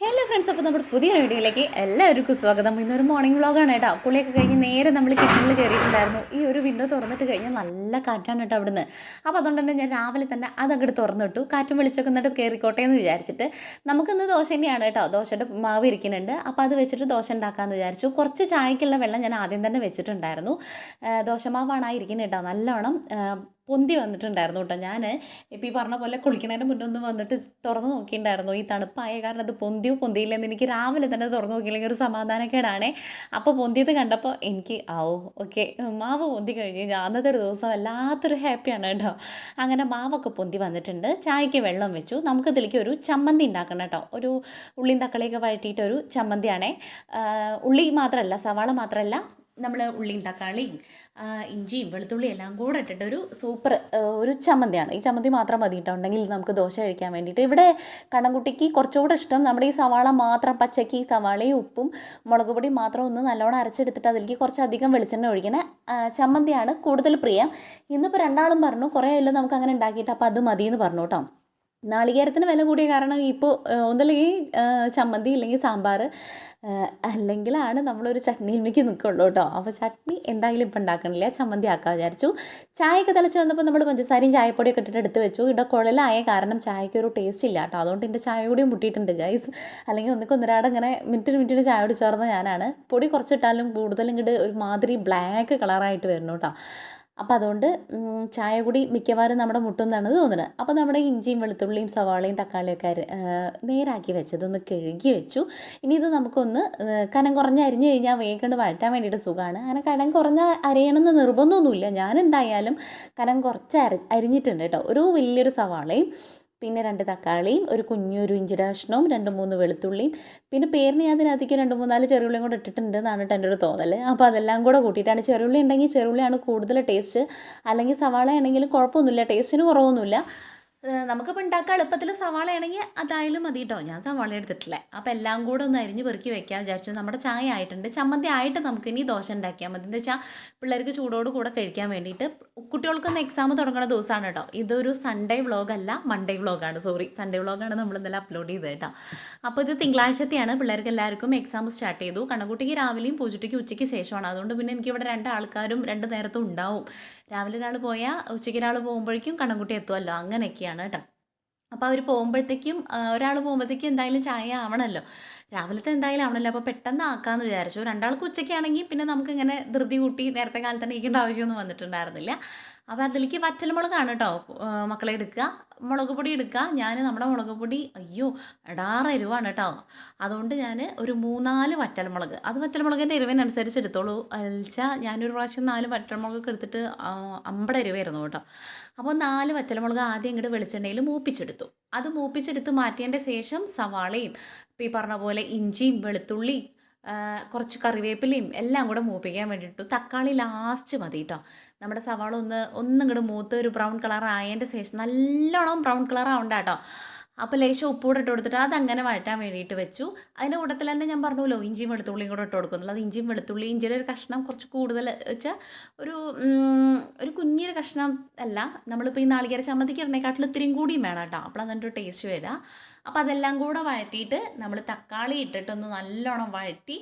Hello friends അപ്പോൾ നമ്മുടെ പുതിയ വീഡിയോയിലേക്ക് എല്ലാവർക്കും സ്വാഗതം. ഇന്നൊരു മോർണിംഗ് വ്ളോഗാണ് കേട്ടോ. കുളിയൊക്കെ കഴിഞ്ഞ് നേരെ നമ്മൾ കിച്ചണിൽ കയറിയിട്ടുണ്ടായിരുന്നു ഈ ഒരു വിൻഡോ തുറന്നിട്ട് കഴിഞ്ഞാൽ നല്ല കാറ്റാണ് കേട്ടോ അവിടുന്ന്. അപ്പോൾ അതുകൊണ്ട് തന്നെ ഞാൻ രാവിലെ തന്നെ അതങ്ങോട്ട് തുറന്നിട്ടു. കാറ്റും വെളിച്ചൊക്കെ എന്നിട്ട് കയറിക്കോട്ടെ എന്ന് വിചാരിച്ചിട്ട് നമുക്കിന്ന് ദോശ തന്നെയാണ് കേട്ടോ. ദോശയുടെ മാവ് ഇരിക്കുന്നുണ്ട്. അപ്പോൾ അത് വെച്ചിട്ട് ദോശ ഉണ്ടാക്കാമെന്ന് വിചാരിച്ചു. കുറച്ച് ചായക്കുള്ള വെള്ളം ഞാൻ ആദ്യം തന്നെ വെച്ചിട്ടുണ്ടായിരുന്നു. ദോശ ദോശമാവാണ് ആ ഇരിക്കുന്നത് കേട്ടോ നല്ലോണം. പൊന്തി വന്നിട്ടുണ്ടായിരുന്നു കേട്ടോ. ഞാൻ ഇപ്പോൾ ഈ പറഞ്ഞ പോലെ കുളിക്കണതിന് മുന്നേ വന്നിട്ട് തുറന്ന് നോക്കിയിട്ടുണ്ടായിരുന്നു ഈ തണുപ്പായ കാരണം അത് പൊന്തിയോ പൊന്തിയില്ലെന്ന് എനിക്ക് രാവിലെ തന്നെ തുറന്ന് നോക്കിയില്ലെങ്കിൽ ഒരു സമാധാനക്കേടാണേ. അപ്പോൾ പൊന്തിയത് കണ്ടപ്പോൾ എനിക്ക് ആവോ ഓക്കെ മാവ് പൊന്തി കഴിഞ്ഞ്. അന്നത്തെ ഒരു ദിവസം വല്ലാത്തൊരു ഹാപ്പിയാണ് കേട്ടോ. അങ്ങനെ മാവൊക്കെ പൊന്തി വന്നിട്ടുണ്ട്. ചായക്ക് വെള്ളം വെച്ചു. നമുക്ക് ഇതിലേക്ക് ഒരു ചമ്മന്തി ഉണ്ടാക്കണം കേട്ടോ. ഒരു ഉള്ളിയും തക്കളിയൊക്കെ വഴറ്റിയിട്ടൊരു ചമ്മന്തിയാണേ. ഉള്ളി മാത്രമല്ല സവാള മാത്രമല്ല നമ്മൾ ഉള്ളിയും തക്കാളിയും ഇഞ്ചിയും വെളുത്തുള്ളി എല്ലാം കൂടെ ഇട്ടിട്ട് ഒരു സൂപ്പർ ഒരു ചമ്മന്തിയാണ്. ഈ ചമ്മന്തി മാത്രം മതി ഉണ്ടെങ്കിൽ നമുക്ക് ദോശ കഴിക്കാൻ വേണ്ടിയിട്ട്. ഇവിടെ കണ്ണൻകുട്ടിക്ക് കുറച്ചുകൂടെ ഇഷ്ടം നമ്മുടെ ഈ സവാള മാത്രം പച്ചയ്ക്ക് ഈ സവാളയും ഉപ്പും മുളക് പൊടി മാത്രം ഒന്ന് നല്ലോണം അരച്ചെടുത്തിട്ട് അതിലേക്ക് കുറച്ചധികം വെളിച്ചെണ്ണ ഒഴിക്കണ. ചമ്മന്തിയാണ് കൂടുതൽ പ്രിയം. ഇന്നിപ്പോൾ രണ്ടാളും പറഞ്ഞു കുറേ എല്ലാം നമുക്ക് അങ്ങനെ ഉണ്ടാക്കിയിട്ട് അപ്പോൾ അത് മതി എന്ന് പറഞ്ഞു കേട്ടോ. നാളികേരത്തിന് വില കൂടിയ കാരണം ഇപ്പോൾ ഒന്നല്ലെങ്കിൽ ചമ്മന്തി ഇല്ലെങ്കിൽ സാമ്പാർ അല്ലെങ്കിലാണ് നമ്മളൊരു ചട്നിയിലേക്ക് നിൽക്കുള്ളൂ കേട്ടോ. അപ്പോൾ ചട്നി എന്തായാലും ഇപ്പം ഉണ്ടാക്കണില്ല. ചമ്മന്തി ആക്കാൻ വിചാരിച്ചു. ചായയൊക്കെ തിളച്ച് വന്നപ്പോൾ നമ്മൾ പഞ്ചസാരയും ചായപ്പൊടിയൊക്കെ ഇട്ടിട്ട് എടുത്ത് വെച്ചു. ഇവിടെ കുഴലായ കാരണം ചായയ്ക്ക് ഒരു ടേസ്റ്റ് ഇല്ല കേട്ടോ. അതുകൊണ്ട് എന്റെ ചായ കൂടിയും മുട്ടിയിട്ടുണ്ട് ഗൈസ് അല്ലെങ്കിൽ ഒന്നിക്ക് ഒന്നൊരാടെ ഇങ്ങനെ മിനിറ്റിന് മിനിറ്റിന് ചായ കുടിച്ചേർന്ന ഞാനാണ്. പൊടി കുറച്ചിട്ടാലും കൂടുതലും ഇങ്ങോട്ട് ഒരു മാതിരി ബ്ലാക്ക് കളറായിട്ട് വരുന്നു കേട്ടോ. അപ്പോൾ അതുകൊണ്ട് ചായ കൂടി മിക്കവാറും നമ്മുടെ മുട്ടുന്നാണ് തോന്നുന്നത് അപ്പോൾ നമ്മുടെ ഇഞ്ചിയും വെളുത്തുള്ളിയും സവാളയും തക്കാളിയൊക്കെ നേരാക്കി വെച്ചതൊന്ന് കഴുകി വെച്ചു. ഇനി ഇത് നമുക്കൊന്ന് കനം കുറഞ്ഞ് അരിഞ്ഞു കഴിഞ്ഞാൽ വേഗം വഴറ്റാൻ വേണ്ടിയിട്ട് സുഖമാണ്. അങ്ങനെ കനം കുറഞ്ഞ അരയണമെന്ന് നിർബന്ധമൊന്നുമില്ല. ഞാൻ എന്തായാലും കനം കുറച്ച് അരി അരിഞ്ഞിട്ടുണ്ട് കേട്ടോ. ഒരു വലിയൊരു സവാളയും പിന്നെ രണ്ട് തക്കാളിയും ഒരു കുഞ്ഞൊരു ഇഞ്ചിയുടെ കഷ്ണവും രണ്ട് മൂന്ന് വെളുത്തുള്ളിയും. പിന്നെ പേരിന് ഞാൻ അതിനകത്തേക്ക് രണ്ട് മൂന്നാൽ ചെറുള്ളിയും കൂടെ ഇട്ടിട്ടുണ്ട് എന്നാണ് കേട്ടോ എന്റെ ഒരു തോന്നൽ അപ്പോൾ അതെല്ലാം കൂടെ കൂട്ടിയിട്ടാണ് ചെറുള്ളി ഉണ്ടെങ്കിൽ ചെറുള്ളിയാണ് കൂടുതൽ ടേസ്റ്റ്. അല്ലെങ്കിൽ സവാള ആണെങ്കിലും കുഴപ്പമൊന്നുമില്ല ടേസ്റ്റിന് കുറവൊന്നുമില്ല. നമുക്കിപ്പോൾ ഉണ്ടാക്കാൻ എളുപ്പത്തിൽ സവാള ആണെങ്കിൽ അതായാലും മതി കേട്ടോ ഞാൻ സവാള എടുത്തിട്ടില്ല. അപ്പോൾ എല്ലാം കൂടെ ഒന്ന് അരിഞ്ഞ് പെറുക്കി വെക്കാൻ വിചാരിച്ചു. നമ്മുടെ ചായ ആയിട്ടുണ്ട്. ചമ്മന്തി ആയിട്ട് നമുക്ക് ഇനി ദോശ ഉണ്ടാക്കിയാൽ മതി. എന്താ വെച്ചാൽ പിള്ളേർക്ക് ചൂടോട് കൂടെ കഴിക്കാൻ വേണ്ടിയിട്ട് കുട്ടികൾക്കൊന്ന് എക്സാം തുടങ്ങുന്ന ദിവസമാണ് കേട്ടോ. ഇതൊരു സൺഡേ വ്ളോഗ് അല്ല മൺഡേ വ്ളോഗാണ് സോറി സൺഡേ വ്ളോഗാണ് നമ്മൾ ഇന്നലെ അപ്ലോഡ് ചെയ്തത് കേട്ടോ. അപ്പോൾ ഇത് തിങ്കളാഴ്ചത്തെയാണ് പിള്ളേർക്ക് എല്ലാവർക്കും എക്സാം സ്റ്റാർട്ട് ചെയ്തു. കണ്ണക്കുട്ടിക്ക് രാവിലെയും പൂജട്ടിക്ക് ഉച്ചയ്ക്ക് ശേഷമാണ്. അതുകൊണ്ട് പിന്നെ എനിക്ക് ഇവിടെ രണ്ട് ആൾക്കാരും രണ്ട് നേരത്തും ഉണ്ടാവും. രാവിലെ ഒരാൾ പോയാൽ ഉച്ചയ്ക്ക് ഒരാൾ പോകുമ്പോഴേക്കും കണ്ണൻകുട്ടി എത്തുമല്ലോ അങ്ങനെയൊക്കെയാണ് കേട്ടോ. അപ്പോൾ അവർ പോകുമ്പോഴത്തേക്കും ഒരാൾ പോകുമ്പോഴത്തേക്കും എന്തായാലും ചായ ആവണമല്ലോ രാവിലത്തെ എന്തായാലും ആവണല്ലോ. അപ്പോൾ പെട്ടെന്ന് ആക്കാമെന്ന് വിചാരിച്ചു. രണ്ടാൾക്ക് ഉച്ചയ്ക്കാണെങ്കിൽ പിന്നെ നമുക്ക് ഇങ്ങനെ ധൃതി കൂട്ടി നേരത്തെ കാലത്ത് തന്നെ ഇരിക്കേണ്ട ആവശ്യമൊന്നും വന്നിട്ടുണ്ടായിരുന്നില്ല. അപ്പോൾ അതിലേക്ക് വറ്റൽമുളകാണ് കേട്ടോ മക്കളെ എടുക്കുക. മുളക് പൊടി എടുക്കുക. ഞാൻ നമ്മുടെ മുളക് പൊടി അയ്യോ ഇടാറ് എരിവാണ് കേട്ടോ അതുകൊണ്ട് ഞാൻ ഒരു മൂന്നാൽ വറ്റൽമുളക് അത് വറ്റൽമുളകിന്റെ എരിവിനനുസരിച്ച് എടുത്തോളൂ. അൽച്ചാൽ ഞാനൊരു പ്രാവശ്യം നാല് വറ്റൽമുളകൊക്കെ എടുത്തിട്ട് അമ്പട എരിവായിരുന്നു കേട്ടോ അപ്പോൾ നാല് വറ്റൽമുളക് ആദ്യം ഇങ്ങോട്ട് വെളിച്ചെണ്ണയിൽ മൂപ്പിച്ചെടുത്തു. അത് മൂപ്പിച്ചെടുത്ത് മാറ്റിയതിന്റെ ശേഷം സവാളയും ഇപ്പോൾ ഈ പറഞ്ഞ പോലെ ഇഞ്ചിയും വെളുത്തുള്ളിയും ആ, കുറച്ച് കറിവേപ്പിലയും എല്ലാം കൂടെ മൂപ്പിക്കാൻ വേണ്ടിയിട്ടു തക്കാളി ലാസ്റ്റ് മതി കേട്ടോ നമ്മുടെ സവാള ഒന്ന് ഒന്നും കൂടെ മൂത്ത് ഒരു ബ്രൗൺ കളർ ആയതിന്റെ ശേഷം നല്ലോണം ബ്രൗൺ കളർ ആവണ്ട കേട്ടോ അപ്പോൾ ലേശം ഉപ്പൂടെ ഇട്ട് കൊടുത്തിട്ട് അതങ്ങനെ വഴറ്റാൻ വേണ്ടിയിട്ട് വെച്ചു. അതിന്റെ കൂട്ടത്തിൽ തന്നെ ഞാൻ പറഞ്ഞല്ലോ ഇഞ്ചിയും വെളുത്തുള്ളിയും കൂടെ ഇട്ട് കൊടുക്കുന്നുള്ളൂ. അത് ഇഞ്ചിയും വെളുത്തുള്ളി ഇഞ്ചിയുടെ ഒരു കഷ്ണം കുറച്ച് കൂടുതൽ വെച്ചാൽ ഒരു ഒരു കുഞ്ഞൊരു കഷ്ണം അല്ല. നമ്മളിപ്പോൾ ഈ നാളികേര ചമ്മന്തിക്ക് ഇടുന്നേക്കാട്ടിൽ ഇത്തിരിയും കൂടിയും വേണം കേട്ടോ. അപ്പോൾ അതിന്റെ ടേസ്റ്റ് വരിക അപ്പോൾ അതെല്ലാം കൂടെ വഴറ്റിയിട്ട് നമ്മൾ തക്കാളി ഇട്ടിട്ടൊന്ന് നല്ലോണം വഴറ്റി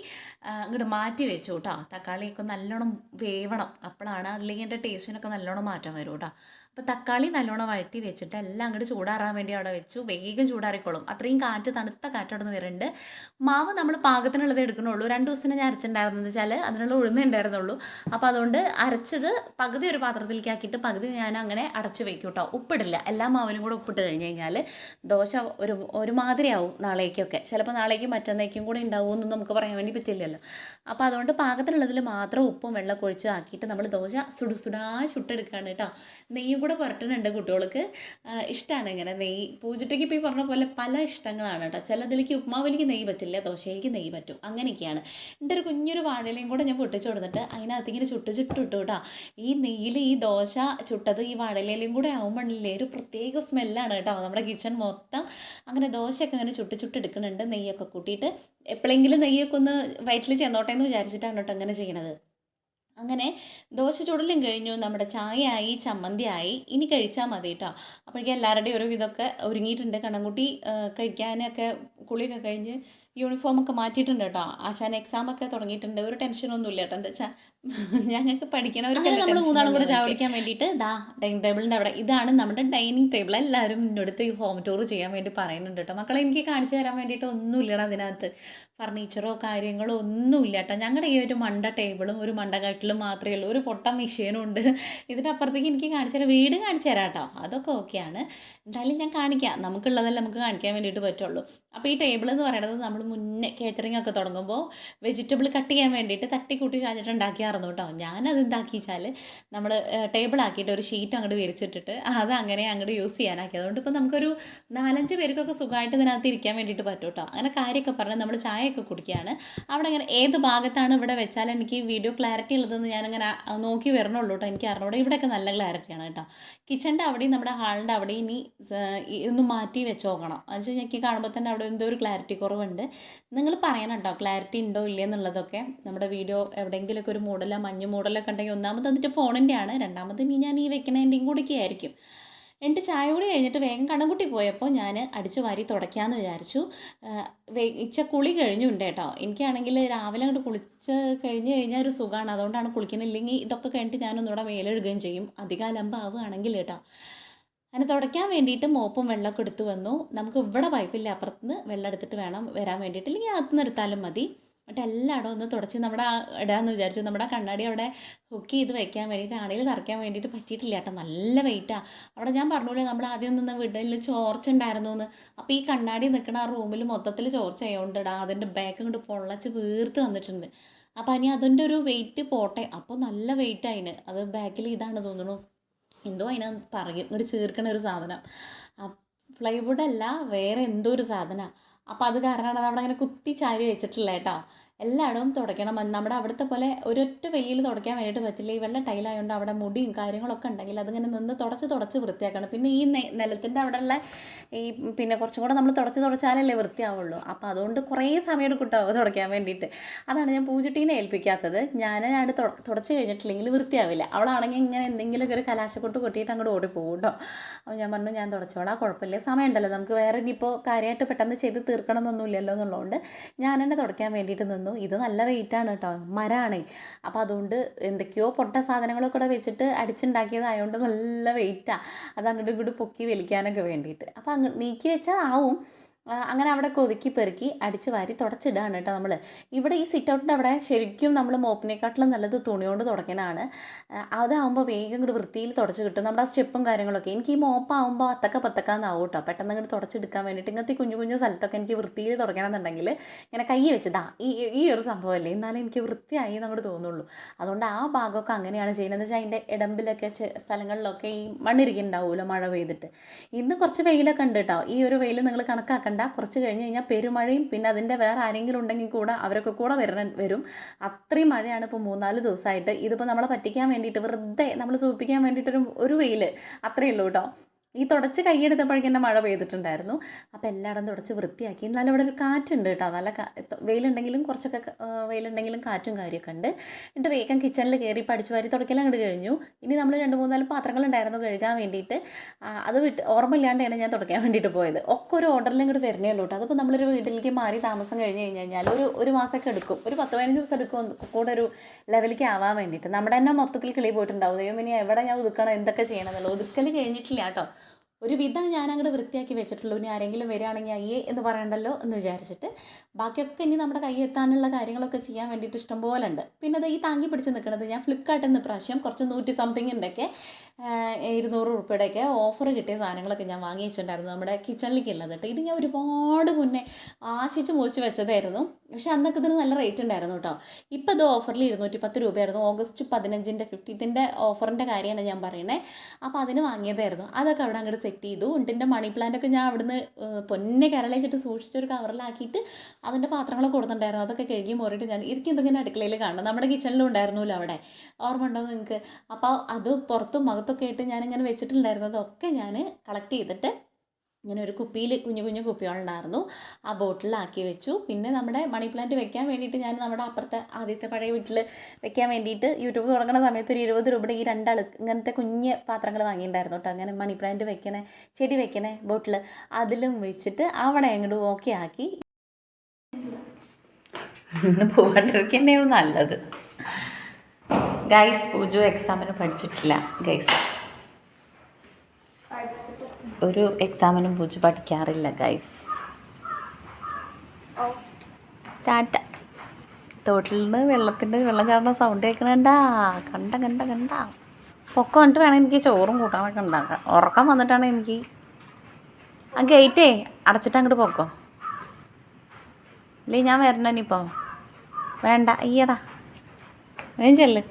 ഇങ്ങോട്ട് മാറ്റി വെച്ചു കേട്ടോ. തക്കാളിയൊക്കെ നല്ലോണം വേവണം. അപ്പോഴാണ് അല്ലെങ്കിൽ എന്റെ ടേസ്റ്റിനൊക്കെ നല്ലോണം മാറ്റം വരും കേട്ടോ. അപ്പോൾ തക്കാളി നല്ലോണം വഴറ്റി വെച്ചിട്ട് എല്ലാം അങ്ങോട്ട് ചൂടാറാൻ വേണ്ടി അവിടെ വെച്ചു. വേഗം ചൂടാറിക്കോളും. അത്രയും കാറ്റ് തണുത്ത കാറ്റ് അവിടെ നിന്ന് വരുന്നുണ്ട് മാവ് നമ്മൾ പാകത്തിനുള്ളത് എടുക്കണുള്ളൂ. രണ്ട് ദിവസത്തിന് ഞാൻ അരച്ചിട്ടുണ്ടായിരുന്നത് വെച്ചാൽ അതിനുള്ള ഉഴുന്ന് ഉണ്ടായിരുന്നുള്ളൂ. അപ്പോൾ അതുകൊണ്ട് അരച്ചത് പകുതി ഒരു പാത്രത്തിലേക്ക് ആക്കിയിട്ട് പകുതി ഞാൻ അങ്ങനെ അടച്ചു വെക്കും കേട്ടോ ഉപ്പിടില്ല. എല്ലാ മാവിനും കൂടെ ഉപ്പിട്ട് കഴിഞ്ഞ് കഴിഞ്ഞാൽ ദോശ ഒരു ഒരുമാതിരിയാവും നാളേക്കൊക്കെ. ചിലപ്പോൾ നാളേക്ക് മറ്റന്നേക്കും കൂടെ എന്ന് നമുക്ക് പറയാൻ വേണ്ടി പറ്റില്ലല്ലോ. അപ്പോൾ അതുകൊണ്ട് പാകത്തിനുള്ളതിൽ മാത്രം ഉപ്പും വെള്ളം ഒഴിച്ച് ആക്കിയിട്ട് നമ്മൾ ദോശ സുടുസുടാ ചുട്ടെടുക്കുകയാണ് കേട്ടോ നെയ്യും കൂടെ പുരട്ടുന്നുണ്ട് കുട്ടികൾക്ക്. ഇഷ്ടമാണ് ഇങ്ങനെ നെയ്യ്. പൂജിട്ടയ്ക്ക് ഇപ്പോൾ ഈ പറഞ്ഞ പോലെ പല ഇഷ്ടങ്ങളാണ് കേട്ടോ. ചിലതിലേക്ക് ഉപ്മാവിലേക്ക് നെയ്യ് പറ്റില്ല ദോശയിലേക്ക് നെയ്യ് പറ്റും. അങ്ങനെയൊക്കെയാണ്. എന്റെ ഒരു കുഞ്ഞൊരു വാഴയിലയും കൂടെ ഞാൻ പൊട്ടിച്ചു കൊടുത്തിട്ട് അതിനകത്ത് ഇങ്ങനെ ചുട്ട് ചുട്ട് ഇട്ടു കേട്ടോ. ഈ നെയ്യിൽ ഈ ദോശ ചുട്ടത് ഈ വാഴയിലയും കൂടെ ആവുമ്പോഴില്ലേ ഒരു പ്രത്യേക സ്മെല്ലാണ് കേട്ടോ. നമ്മുടെ കിച്ചൺ മൊത്തം അങ്ങനെ ദോശയൊക്കെ അങ്ങനെ ചുട്ട് ചുട്ട് എടുക്കുന്നുണ്ട് നെയ്യൊക്കെ കൂട്ടിയിട്ട്. എപ്പോഴെങ്കിലും നെയ്യൊക്കെ ഒന്ന് വയറ്റിൽ ചെന്നോട്ടെ എന്ന് വിചാരിച്ചിട്ടാണ് കേട്ടോ അങ്ങനെ ചെയ്യണത്. അങ്ങനെ ദോശ ചുടലും കഴിഞ്ഞു നമ്മുടെ ചായയായി ചമ്മന്തിയായി. ഇനി കഴിച്ചാൽ മതി കേട്ടോ അപ്പോഴേക്കും എല്ലാവരുടെയും ഒരു ഇതൊക്കെ ഒരുങ്ങിയിട്ടുണ്ട്. കണ്ണൻകുട്ടി കഴിക്കാനൊക്കെ കുളിയൊക്കെ കഴിഞ്ഞ് യൂണിഫോമൊക്കെ മാറ്റിയിട്ടുണ്ട് കേട്ടോ. ആശാൻ എക്സാമൊക്കെ തുടങ്ങിയിട്ടുണ്ട്. ഒരു ടെൻഷനൊന്നും ഇല്ല കേട്ടോ. എന്താ വെച്ചാൽ ഞങ്ങൾക്ക് പഠിക്കണവർക്ക് നമ്മൾ മൂന്നാളും കൂടെ ചാവടിക്കാൻ വേണ്ടിയിട്ട് ദാ ഡൈനിങ് ടേബിളിന്റെ അവിടെ ഇതാണ് നമ്മുടെ ഡൈനിങ് ടേബിൾ എല്ലാവരും ഇന്നടുത്ത് ഈ ഹോം ടൂർ ചെയ്യാൻ വേണ്ടി പറയുന്നുണ്ട് കേട്ടോ. മക്കളെ എനിക്ക് കാണിച്ചു തരാൻ വേണ്ടിയിട്ട് ഒന്നുമില്ലടാ അതിനകത്ത്. ഫർണിച്ചറോ കാര്യങ്ങളോ ഒന്നുമില്ല കേട്ടോ. ഞങ്ങളുടെ ഈ ഒരു മണ്ട ടേബിളും ഒരു മണ്ട കട്ടിലും മാത്രമേ ഉള്ളൂ. ഒരു പൊട്ട മെഷീനും ഉണ്ട്. ഇതിനപ്പുറത്തേക്ക് എനിക്ക് കാണിച്ചു തരാം. വീട് കാണിച്ചു തരാം കേട്ടോ. അതൊക്കെ ഓക്കെയാണ് എന്തായാലും ഞാൻ കാണിക്കാം. നമുക്കുള്ളതല്ല നമുക്ക് കാണിക്കാൻ വേണ്ടിയിട്ട് പറ്റുള്ളൂ. അപ്പോൾ ഈ ടേബിൾ എന്ന് പറയുന്നത് നമ്മൾ മുന്നേ കേറ്ററിംഗ് ഒക്കെ തുടങ്ങുമ്പോൾ വെജിറ്റബിൾ കട്ട് ചെയ്യാൻ വേണ്ടിയിട്ട് തട്ടിക്കൂട്ടി ചാഞ്ഞിട്ട് ഉണ്ടാക്കിയായിരുന്നു കേട്ടോ. ഞാനത് എന്താക്കി വെച്ചാൽ നമ്മൾ ടേബിൾ ആക്കിയിട്ട് ഒരു ഷീറ്റ് അങ്ങോട്ട് വിരിച്ചിട്ടിട്ട് അത് അങ്ങനെ അങ്ങോട്ട് യൂസ് ചെയ്യാനാക്കി. അതുകൊണ്ട് ഇപ്പോൾ നമുക്കൊരു നാലഞ്ച് പേർക്കൊക്കെ സുഖമായിട്ട് ഇതിനകത്ത് ഇരിക്കാൻ വേണ്ടിയിട്ട് പറ്റും കേട്ടോ. അങ്ങനെ കാര്യമൊക്കെ പറഞ്ഞ് നമ്മൾ ചായയൊക്കെ കുടിക്കുകയാണ്. അവിടെ അങ്ങനെ ഏത് ഭാഗത്താണ് ഇവിടെ വെച്ചാൽ എനിക്ക് വീഡിയോ ക്ലാരിറ്റി ഉള്ളതെന്ന് ഞാനിങ്ങനെ നോക്കി വരണുള്ളൂ കേട്ടോ. എനിക്ക് അറിഞ്ഞൂടെ ഇവിടെയൊക്കെ നല്ല ക്ലാരിറ്റിയാണ് കേട്ടോ. കിച്ചന്റെ അവിടെയും നമ്മുടെ ഹാളിന്റെ അവിടെയും ഇനി ഒന്ന് മാറ്റി വെച്ച് നോക്കണം. എന്ന് വെച്ചാൽ എനിക്ക് കാണുമ്പോൾ തന്നെ അവിടെ എന്തോ ഒരു ക്ലാരിറ്റി കുറവുണ്ട്. നിങ്ങൾ പറയണം ക്ലാരിറ്റി ഉണ്ടോ? ഇല്ലേ എന്നുള്ളതൊക്കെ നമ്മുടെ വീഡിയോ എവിടെയെങ്കിലുമൊക്കെ ഒരു മൂടലോ മഞ്ഞ് മൂടലൊക്കെ ഉണ്ടെങ്കിൽ ഒന്നാമത് എന്നിട്ട് ഫോണിന്റെ ആണ് രണ്ടാമത് ഇനി ഞാൻ ഈ വെക്കണതിന്റെയും കൂടിയൊക്കെ ആയിരിക്കും. എന്നിട്ട് ചായ കൂടി കഴിഞ്ഞിട്ട് വേഗം കണ്ണുകുട്ടി പോയപ്പോൾ ഞാൻ അടിച്ച് വാരി തുടയ്ക്കാമെന്ന് വിചാരിച്ചു. ഇച്ച കുളി കഴിഞ്ഞുണ്ട് കേട്ടോ. എനിക്കാണെങ്കിൽ രാവിലെ അങ്ങോട്ട് കുളിച്ച് കഴിഞ്ഞ് കഴിഞ്ഞാൽ ഒരു സുഖമാണ് അതുകൊണ്ടാണ് കുളിക്കുന്നില്ലെങ്കിൽ ഇതൊക്കെ കഴിഞ്ഞിട്ട് ഞാനൊന്നുകൂടെ മേലെഴുകുകയും ചെയ്യും. അധികം കേട്ടോ. അങ്ങനെ തുടയ്ക്കാൻ വേണ്ടിയിട്ട് മോപ്പും വെള്ളമൊക്കെ കൊടുത്തു വന്നു. നമുക്ക് ഇവിടെ പൈപ്പില്ല അപ്പുറത്തുനിന്ന് വെള്ളം എടുത്തിട്ട് വേണം വരാൻ വേണ്ടിയിട്ട്. ഇല്ലെങ്കിൽ അകത്തുനിന്ന് എടുത്താലും മതി. എന്നിട്ട് എല്ലായിടവും ഒന്ന് തുടച്ച് നമ്മുടെ ആ ഇടാമെന്ന് വിചാരിച്ചു. നമ്മുടെ കണ്ണാടി അവിടെ ഹുക്ക് ചെയ്ത് വെക്കാൻ വേണ്ടിയിട്ട് ആണെങ്കിൽ തറയ്ക്കാൻ വേണ്ടിയിട്ട് പറ്റിയിട്ടില്ല കേട്ടോ. നല്ല വെയിറ്റാണ് അവിടെ ഞാൻ പറഞ്ഞോളൂ നമ്മൾ ആദ്യം നിന്ന് വീട്ടിൽ ചോർച്ച ഉണ്ടായിരുന്നു എന്ന് അപ്പോൾ ഈ കണ്ണാടി നിൽക്കുന്ന ആ റൂമിൽ മൊത്തത്തിൽ ചോർച്ച ആയതുകൊണ്ടിടാ അതിന്റെ ബാക്ക് കൊണ്ട് പൊള്ളച്ച് വീർത്ത് വന്നിട്ടുണ്ട്. അപ്പോൾ ഇനി അതിന്റെ ഒരു വെയിറ്റ് പോട്ടെ. അപ്പോൾ നല്ല വെയിറ്റ് അതിന്. അത് ബാക്കിൽ ഇതാണ് തോന്നുന്നു. എന്തോ അതിനെ പറയും. ഇങ്ങോട്ട് ചേർക്കണ ഒരു സാധനം. പ്ലൈവുഡ് അല്ല വേറെ എന്തോ ഒരു സാധനമാണ് അപ്പോൾ അത് കാരണമാണ് അത് അവിടെ അങ്ങനെ കുത്തി ചാരി വെച്ചിട്ടില്ല കേട്ടോ എല്ലായിടവും തുടയ്ക്കണം. നമ്മുടെ അവിടുത്തെ പോലെ ഒരൊറ്റ വെയിൽ തുടയ്ക്കാൻ വേണ്ടിയിട്ട് പറ്റില്ല. ഈ വെള്ള ടൈലായതുകൊണ്ട് അവിടെ മുടിയും കാര്യങ്ങളൊക്കെ ഉണ്ടെങ്കിൽ അതിങ്ങനെ നിന്ന് തുടച്ച് തുടച്ച് വൃത്തിയാക്കണം. പിന്നെ ഈ നിലത്തിന്റെ അവിടെയുള്ള ഈ പിന്നെ കുറച്ചും കൂടെ നമ്മൾ തുടച്ച് തുടച്ചാലല്ലേ വൃത്തിയാവുള്ളൂ. അപ്പോൾ അതുകൊണ്ട് കുറേ സമയം എടുക്കട്ടോ കേട്ടോ തുടയ്ക്കാൻ വേണ്ടിയിട്ട്. അതാണ് ഞാൻ പൂജട്ടീനെ ഏൽപ്പിക്കാത്തത്. ഞാൻ ഞാൻ തുടച്ച് കഴിഞ്ഞിട്ടില്ലെങ്കിൽ വൃത്തിയാവില്ല. അവളാണെങ്കിൽ ഇങ്ങനെ എന്തെങ്കിലുമൊക്കെ ഒരു കലാശക്കൊട്ട് കൊട്ടിയിട്ട് അങ്ങോട്ട് ഓടി കേട്ടോ. അപ്പോൾ ഞാൻ പറഞ്ഞു ഞാൻ തുടച്ചോളാം കുഴപ്പമില്ല. സമയമുണ്ടല്ലോ. നമുക്ക് വേറെ ഇനിയിപ്പോൾ കാര്യമായിട്ട് പെട്ടെന്ന് ചെയ്ത് തീർക്കണമെന്നൊന്നുമില്ലല്ലോ എന്നുള്ളതുകൊണ്ട് ഞാൻ തന്നെ തുടയ്ക്കാൻ വേണ്ടിയിട്ട് നിന്നു. ഇത് നല്ല വെയിറ്റാണ് കേട്ടോ മരാണേ. അപ്പോൾ അതുകൊണ്ട് എന്തൊക്കെയോ പൊട്ട സാധനങ്ങളൊക്കെ കൂടെ വെച്ചിട്ട് അടിച്ചുണ്ടാക്കിയതായതുകൊണ്ട് നല്ല വെയിറ്റാണ് അത് അങ്ങോട്ടും ഇങ്ങോട്ടും പൊക്കി വലിക്കാനൊക്കെ വേണ്ടിയിട്ട്. അപ്പോൾ അങ്ങ് നീക്കി വെച്ചാൽ ആവും. അങ്ങനെ അവിടെ കൊതുക്കി പെറുക്കി അടിച്ച് വാരി തുടച്ചിടുകയാണ് കേട്ടോ നമ്മൾ ഇവിടെ ഈ സിറ്റ് ഔട്ടിന്റെ അവിടെ ശരിക്കും നമ്മൾ മോപ്പിനെക്കാട്ടിലും നല്ലത് തുണി കൊണ്ട് തുടയ്ക്കാനാണ് അതാവുമ്പോൾ വേഗം ഇങ്ങോട്ട് വൃത്തിയിൽ തുടച്ച് കിട്ടും. നമ്മുടെ ആ സ്റ്റെപ്പും കാര്യങ്ങളൊക്കെ. എനിക്ക് ഈ മോപ്പാവുമ്പോൾ അത്തക്ക പത്തക്കാന്നാവും കേട്ടോ. പെട്ടെന്ന് ഇങ്ങോട്ട് തുടച്ചെടുക്കാൻ വേണ്ടിയിട്ട് ഇങ്ങനത്തെ കുഞ്ഞു കുഞ്ഞു സ്ഥലത്തൊക്കെ എനിക്ക് വൃത്തിയിൽ തുടങ്ങണമെന്നുണ്ടെങ്കിൽ ഇങ്ങനെ കൈ വെച്ചതാ ഈ ഈ ഒരു സംഭവമല്ലേ? എന്നാലും എനിക്ക് വൃത്തിയായി എന്നങ്ങോട്ട് തോന്നുള്ളൂ. അതുകൊണ്ട് ആ ഭാഗമൊക്കെ അങ്ങനെയാണ് ചെയ്യുന്നത്. വെച്ചാൽ അതിന്റെ ഇടമ്പിലൊക്കെ സ്ഥലങ്ങളിലൊക്കെ ഈ മണ്ണിരിക്കുന്നുണ്ടാവുമല്ലോ മഴ പെയ്തിട്ട്. ഇന്ന് കുറച്ച് വെയിലൊക്കെ ഉണ്ട് കേട്ടോ. ഈ ഒരു വെയിൽ നിങ്ങൾ കണക്കാക്കണ്ട. കുറച്ച് കഴിഞ്ഞ് കഴിഞ്ഞാൽ പെരുമഴയും പിന്നെ അതിന്റെ വേറെ ആരെങ്കിലും ഉണ്ടെങ്കിൽ കൂടെ അവരൊക്കെ കൂടെ വരണ വരും. അത്രയും മഴയാണ് ഇപ്പോൾ മൂന്നാൽ ദിവസമായിട്ട് ഇതിപ്പോൾ നമ്മളെ പറ്റിക്കാൻ വേണ്ടിയിട്ട് വെറുതെ നമ്മൾ സൂപ്പിക്കാൻ വേണ്ടിയിട്ടൊരു ഒരു വെയിൽ അത്രയേ ഉള്ളൂ കേട്ടോ. ഈ തുടച്ച് കൈയെടുത്തപ്പോഴേക്കും എന്റെ മഴ പെയ്തിട്ടുണ്ടായിരുന്നു. അപ്പോൾ എല്ലായിടം തുടച്ച് വൃത്തിയാക്കി. എന്നാലും അവിടെ ഒരു കാറ്റുണ്ട് കേട്ടോ. നല്ല വെയിലുണ്ടെങ്കിലും കുറച്ചൊക്കെ വെയിലുണ്ടെങ്കിലും കാറ്റും കാര്യമൊക്കെ ഉണ്ട്. എന്നിട്ട് വേഗം കിച്ചണിൽ കയറി പഠിച്ചു വാരി തുടയ്ക്കലും അങ്ങോട്ട് കഴിഞ്ഞു. ഇനി നമ്മൾ രണ്ട് മൂന്നാൽ പാത്രങ്ങളുണ്ടായിരുന്നു കഴുകാൻ വേണ്ടിയിട്ട്. അത് വിട്ട് ഓർമ്മയില്ലാണ്ടാണ് ഞാൻ തുടക്കാൻ വേണ്ടിയിട്ട് പോയത്. ഒക്കെ ഒരു ഓർഡറിൽ ഇങ്ങോട്ട് വരണേ ഉള്ളൂ കേട്ടോ. അതിപ്പോൾ നമ്മളൊരു വീട്ടിലേക്ക് മാറി താമസം കഴിഞ്ഞ് കഴിഞ്ഞ് കഴിഞ്ഞാൽ ഒരു ഒരു മാസമൊക്കെ എടുക്കും. ഒരു പത്ത് പതിനഞ്ച് ദിവസം എടുക്കും കൂടെ ഒരു ലെവലിലേക്ക് ആവാൻ വേണ്ടിയിട്ട്. നമ്മുടെ തന്നെ മൊത്തത്തിൽ കിളി പോയിട്ടുണ്ടാവും. ദൈവം ഇനി എവിടെ ഞാൻ ഒതുക്കണം എന്തൊക്കെ ചെയ്യണം എന്നുള്ളത്. ഒതുക്കൽ കഴിഞ്ഞിട്ടില്ല കേട്ടോ. ഒരു വിധം ഞാൻ വൃത്തിയാക്കി വെച്ചിട്ടുള്ളൂ. ഇനി ആരെങ്കിലും വരികയാണെങ്കിൽ അയ്യേ എന്ന് പറയണ്ടല്ലോ എന്ന് വിചാരിച്ചിട്ട് ബാക്കിയൊക്കെ ഇനി നമ്മുടെ കൈ എത്താനുള്ള കാര്യങ്ങളൊക്കെ ചെയ്യാൻ വേണ്ടിയിട്ട് ഇഷ്ടംപോലെ ഉണ്ട്. പിന്നെ അത് ഈ താങ്ങി പിടിച്ച് നിൽക്കുന്നത് ഞാൻ ഫ്ലിപ്കാർട്ടിൽ നിന്ന് പ്രാവശ്യം കുറച്ച് നൂറ്റി സംതിങ്ങിന്റെയൊക്കെ ഇരുന്നൂറ് ഉറുപ്പിയുടെയൊക്കെ ഓഫർ കിട്ടിയ സാധനങ്ങളൊക്കെ ഞാൻ വാങ്ങി വെച്ചിട്ടുണ്ടായിരുന്നു നമ്മുടെ കിച്ചണിലേക്ക് ഉള്ളത് ഇത് ഞാൻ ഒരുപാട് മുന്നേ ആശിച്ച് മോശിച്ച് വെച്ചതായിരുന്നു. പക്ഷെ അന്നൊക്കെ ഇതിന് നല്ല റേറ്റ് ഉണ്ടായിരുന്നു കേട്ടോ. ഇപ്പോൾ ഇത് ഓഫറിൽ ഇരുന്നൂറ്റി പത്ത് രൂപയായിരുന്നു. ഓഗസ്റ്റ് പതിനഞ്ചിന്റെ ഫിഫ്റ്റീത്തിന്റെ ഓഫറിന്റെ കാര്യമാണ് ഞാൻ പറയുന്നത് അപ്പോൾ അതിന് വാങ്ങിയതായിരുന്നു. അതൊക്കെ അവിടെ അങ്ങോട്ട് സെറ്റ് ചെയ്തു. ഉണ്ടിന്റെ മണി പ്ലാന്റ് ഒക്കെ ഞാൻ അവിടുന്ന് പൊന്നെ കരളയിച്ചിട്ട് സൂക്ഷിച്ചൊരു കവറിലാക്കിയിട്ട് അതിന്റെ പാത്രങ്ങളൊക്കെ കൊടുത്തിട്ടുണ്ടായിരുന്നു. അതൊക്കെ കഴുകി മോറിയിട്ട് ഞാൻ എനിക്ക് എന്തെങ്കിലും അടുക്കളയിൽ കാണണം നമ്മുടെ കിച്ചണിലും ഉണ്ടായിരുന്നല്ലോ അവിടെ. ഓർമ്മ ഉണ്ടോ നിങ്ങൾക്ക്? അപ്പോൾ അത് പുറത്തും മകത്തൊക്കെ ആയിട്ട് ഞാനിങ്ങനെ വെച്ചിട്ടുണ്ടായിരുന്നതൊക്കെ ഞാൻ കളക്ട് ചെയ്തിട്ട് ഇങ്ങനെ ഒരു കുപ്പിയിൽ കുഞ്ഞു കുഞ്ഞു കുപ്പികളുണ്ടായിരുന്നു. ആ ബോട്ടിലാക്കി വെച്ചു. പിന്നെ നമ്മുടെ മണി പ്ലാന്റ് വെക്കാൻ വേണ്ടിയിട്ട് ഞാൻ നമ്മുടെ അപ്പുറത്തെ ആദ്യത്തെ പഴയ വീട്ടിൽ വെക്കാൻ വേണ്ടിയിട്ട് യൂട്യൂബ് തുടങ്ങുന്ന സമയത്ത് ഒരു ഇരുപത് രൂപയുടെ ഈ രണ്ടാൾ ഇങ്ങനത്തെ കുഞ്ഞു പാത്രങ്ങൾ വാങ്ങിയിട്ടുണ്ടായിരുന്നു കേട്ടോ. അങ്ങനെ മണി പ്ലാന്റ് വെക്കണേ ചെടി വെക്കണേ ബോട്ടിൽ അതിലും വെച്ചിട്ട് അവിടെ അങ്ങോട്ട് ഓക്കെ ആക്കി. പോകാണ്ടിരിക്കുന്നേ നല്ലത്. ഗൈസ് പൂജു എക്സാമിന് പഠിച്ചിട്ടില്ല. ഗൈസ് ഒരു എക്സാമിനും പൂജ പഠിക്കാറില്ല ഗൈസ് ടാറ്റ തോട്ടിൽ നിന്ന് വെള്ളത്തിന്റെ വെള്ളം ചാടുന്ന സൗണ്ട് കേൾക്കണണ്ട? കണ്ട കണ്ട കണ്ട. പൊക്കം വന്നിട്ട് വേണം എനിക്ക് ചോറും കൂട്ടാനൊക്കെ ഉണ്ടാക്കാം ഉറക്കം വന്നിട്ടാണ് എനിക്ക്. ആ ഗേറ്റേ അടച്ചിട്ട് അങ്ങോട്ട് പൊക്കോ. ഇല്ലേ ഞാൻ വരണ ഇനിയിപ്പോൾ വേണ്ട അയ്യടാ. വേഗം ചെല്ല്.